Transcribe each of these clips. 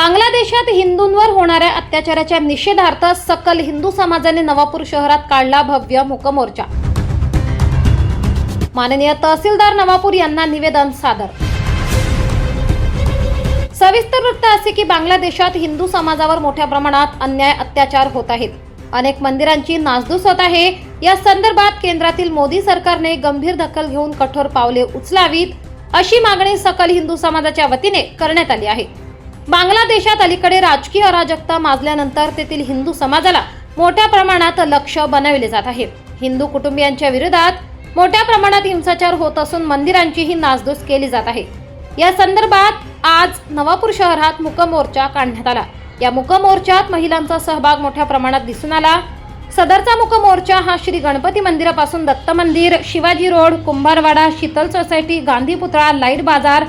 बांगलादेशात हिंदूंवर होणाऱ्या अत्याचाराच्या निषेधार्थ सकल हिंदू समाजाने नवापूर शहरात काढला भव्य मुकमोर्चा. माननीय तहसीलदार नवापूर यांना निवेदन सादर. सविस्तर वृत्त असे की बांगलादेशात हिंदू समाजावर मोठ्या प्रमाणात अन्याय अत्याचार होत आहेत. अनेक मंदिरांची नासधूस होत आहे. या संदर्भात केंद्रातील मोदी सरकारने गंभीर दखल घेऊन कठोर पावले उचलावीत अशी मागणी सकल हिंदू समाजाच्या वतीने करण्यात आली आहे. बांगलादेशात अलीकडे राजकीय अराजकता माजल्यानंतर तेथील हिंदू समाजाला मोठ्या प्रमाणात लक्ष बनविले जात आहे. हिंदू कुटुंबियांच्या विरोधात मोठ्या प्रमाणात हिंसाचार होत असून मंदिरांचीही नासधूस केली जात आहे. या संदर्भात आज नवापूर शहरात मुकमोर्चा काढण्यात आला. या मुकमोर्चात महिलांचा सहभाग मोठ्या प्रमाणात दिसून आला. सदरचा मुकमोर्चा हा श्री गणपती मंदिरापासून दत्त मंदिर शिवाजी रोड कुंभारवाडा शीतल सोसायटी गांधी पुतळा लाइट बाजार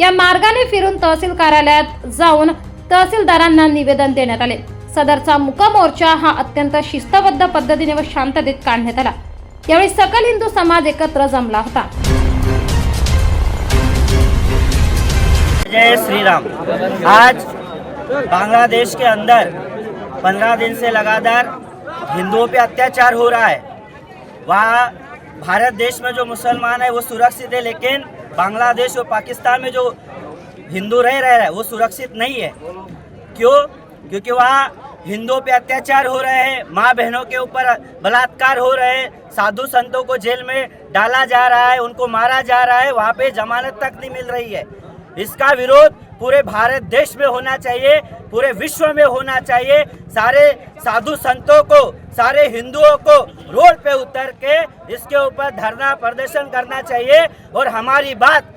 या मार्गाने फिरून तहसील कार्यालयात जाऊन तहसीलदारांना निवेदन देण्यात आले. सदरचा मुकमोर्चा हा अत्यंत शिस्तबद्ध पद्धतीने व शांततेत काढण्यात आला. यावेळी सकल हिंदू समाज एकत्र जमला होता. जय श्रीराम. आज बांग्लादेश के अंदर पंद्रह दिन से लगातार हिंदुओं पे अत्याचार हो रहा है। वहाँ भारत देश में जो मुसलमान है वो सुरक्षित है लेकिन बांग्लादेश और पाकिस्तान में जो हिंदू रह रहे हैं, वो सुरक्षित नहीं है। क्यों? क्योंकि वहाँ हिंदुओं पे अत्याचार हो रहे हैं, माँ बहनों के ऊपर बलात्कार हो रहे हैं, साधु संतों को जेल में डाला जा रहा है, उनको मारा जा रहा है, वहाँ पे जमानत तक नहीं मिल रही है। इसका विरोध पूरे भारत देश में होना चाहिए पूरे विश्व में होना चाहिए। सारे साधु संतों को, सारे हिंदुओं को रोड पे उतर के इसके ऊपर धरना प्रदर्शन करना चाहिए। और हमारी बात,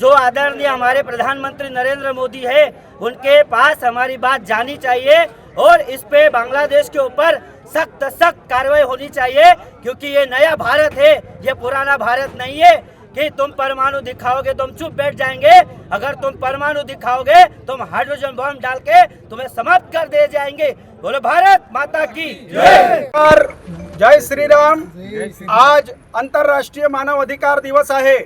जो आदरणीय हमारे प्रधानमंत्री नरेंद्र मोदी है, उनके पास हमारी बात जानी चाहिए और इस पे बांग्लादेश के ऊपर सख्त सख्त कार्रवाई होनी चाहिए, क्योंकि ये नया भारत है, ये पुराना भारत नहीं है। कि तुम परमाणु दिखाओगे तुम चुप बैठ जाएंगे। अगर तुम परमाणु दिखाओगे तुम हाइड्रोजन बॉम्ब डाल के तुम्हें समाप्त कर दे जाएंगे। बोलो भारत माता की जय। जय श्रीराम। आज आंतरराष्ट्रीय मानव अधिकार दिवस आहे.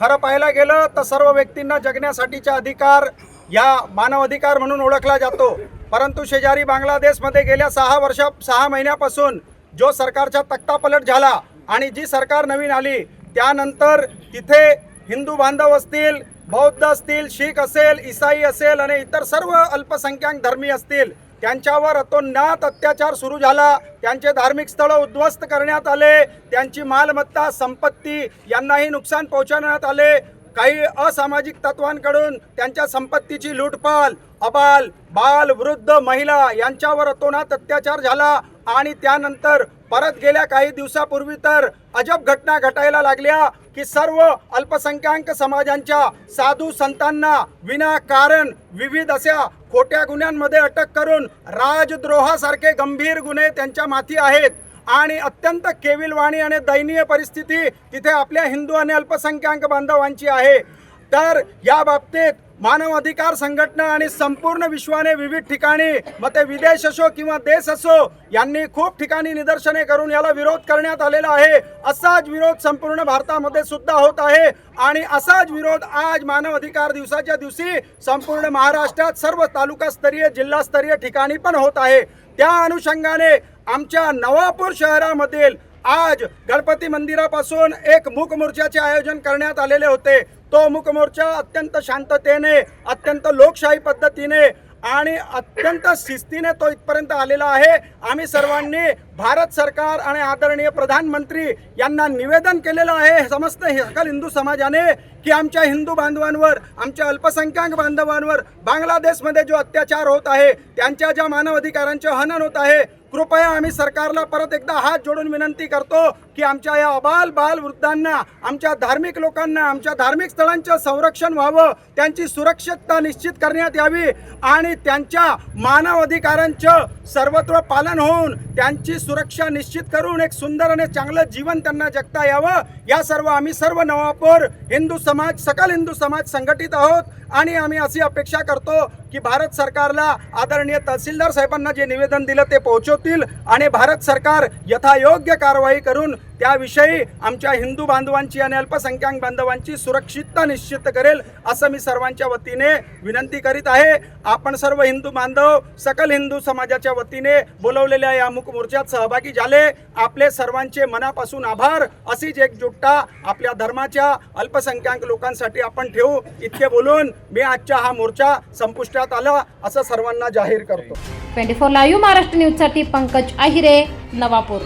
खरं पाहायला गेलं तर सर्व व्यक्तींना जगण्यासाठीचा अधिकार या मानव अधिकार म्हणून ओळखला जातो. परंतु शेजारी बांगलादेशमध्ये गेल्या सहा वर्षा सहा महिन्यापासून जो सरकारचा तक्तापलट झाला आणि जी सरकार नवीन आली त्यानंतर तिथे हिंदू बांधव असतील बौद्ध असतील शीख असेल इसाई असेल आणि इतर सर्व अल्पसंख्याक धर्मी असतील त्यांच्यावर अतोनात अत्याचार सुरू झाला. त्यांचे धार्मिक स्थळं उद्ध्वस्त करण्यात आले. त्यांची मालमत्ता संपत्ती यांनाही नुकसान पोहोचवण्यात आले. काही असामाजिक तत्वांकडून त्यांच्या संपत्तीची लूटपाल अबाल बाल वृद्ध महिला यांच्यावर अतोनात अत्याचार झाला आणि त्यानंतर परत गेल्या काही दिवसापूर्वी तर अजब घटना घटायला लागल्या की सर्व अल्पसंख्याक समाजांच्या साधू संतांना विनाकारण विविध अशा खोट्या गुन्ह्यांमध्ये अटक करून राजद्रोहासारखे गंभीर गुन्हे त्यांच्या माथी आहेत. आणि अत्यंत केविलवाणी आणि दयनीय परिस्थिती तिथे आपल्या हिंदू आणि अल्पसंख्याक बांधवांची आहे. तर या बाबतीत मानवाधिकार संघटना आणि संपूर्ण विश्वाने विविध ठिकाणी मग ते विदेश असो किंवा देश असो यांनी खूप ठिकाणी निदर्शने करून याला विरोध करण्यात आलेला आहे. असाच विरोध संपूर्ण भारतामध्ये सुद्धा होत आहे. आणि असाच विरोध आज मानवाधिकार दिवसाच्या दिवशी संपूर्ण महाराष्ट्रात सर्व तालुकास्तरीय जिल्हास्तरीय ठिकाणी पण होत आहे. त्या अनुषंगाने आमच्या नवापूर शहरामधील आज गणपती मंदिरापासून एक मूक मोर्चाचे आयोजन करण्यात आलेले होते. तो मूक मोर्चा अत्यंत शांततेने अत्यंत लोकशाही पद्धतीने आणि अत्यंत शिस्तीने तो इथपर्यंत आलेला आहे. आम्ही सर्वांनी भारत सरकार आणि आदरणीय प्रधानमंत्री यांना निवेदन केलेलं आहे. समस्त सकल हिंदू समाजाने की आमच्या हिंदू बांधवांवर आमच्या अल्पसंख्याक बांधवांवर बांगलादेशमध्ये जो अत्याचार होत आहे त्यांच्या ज्या मानवाधिकारांचे हनन होत आहे कृपया आम्ही सरकारला परत एकदा हात जोडून विनंती करतो की आमच्या या अबाल बाल वृद्धांना आमच्या धार्मिक लोकांना आमच्या धार्मिक स्थळांचं संरक्षण व्हावं त्यांची सुरक्षितता निश्चित करण्यात यावी आणि त्यांच्या मानव अधिकारांचं सर्वत्र पालन होऊन त्यांची सुरक्षा निश्चित करून एक सुंदर आणि चांगलं जीवन त्यांना जगता यावं. या सर्व आम्ही सर्व नवापूर हिंदू समाज सकल हिंदू समाज संघटित आहोत आणि आम्ही अशी अपेक्षा करतो की भारत सरकारला आदरणीय तहसीलदार साहेबांना जे निवेदन दिलं ते पोहोचवतील आणि भारत सरकार यथायोग्य कारवाई करून त्याविषयी आमच्या हिंदू बांधवांची आणि अल्पसंख्याक बांधवांची सुरक्षितता निश्चित करेल असं मी सर्वांच्या वतीने विनंती करीत आहे. आपण सर्व हिंदू बांधव सकल हिंदू समाजाच्या वतीने बोलवलेल्या या मुख मोर्चात सहभागी झाले. आपले सर्वांचे मनापासून आभार. अशीच एकजुटता आपल्या धर्माच्या अल्पसंख्याक लोकांसाठी आपण ठेवू. इतके बोलून मी आजच्या हा मोर्चा संपुष्टात आला असं सर्वांना जाहीर करतो. ट्वेंटी फोर लाईव्ह महाराष्ट्र न्यूजसाठी पंकज आहिरे नवापूर.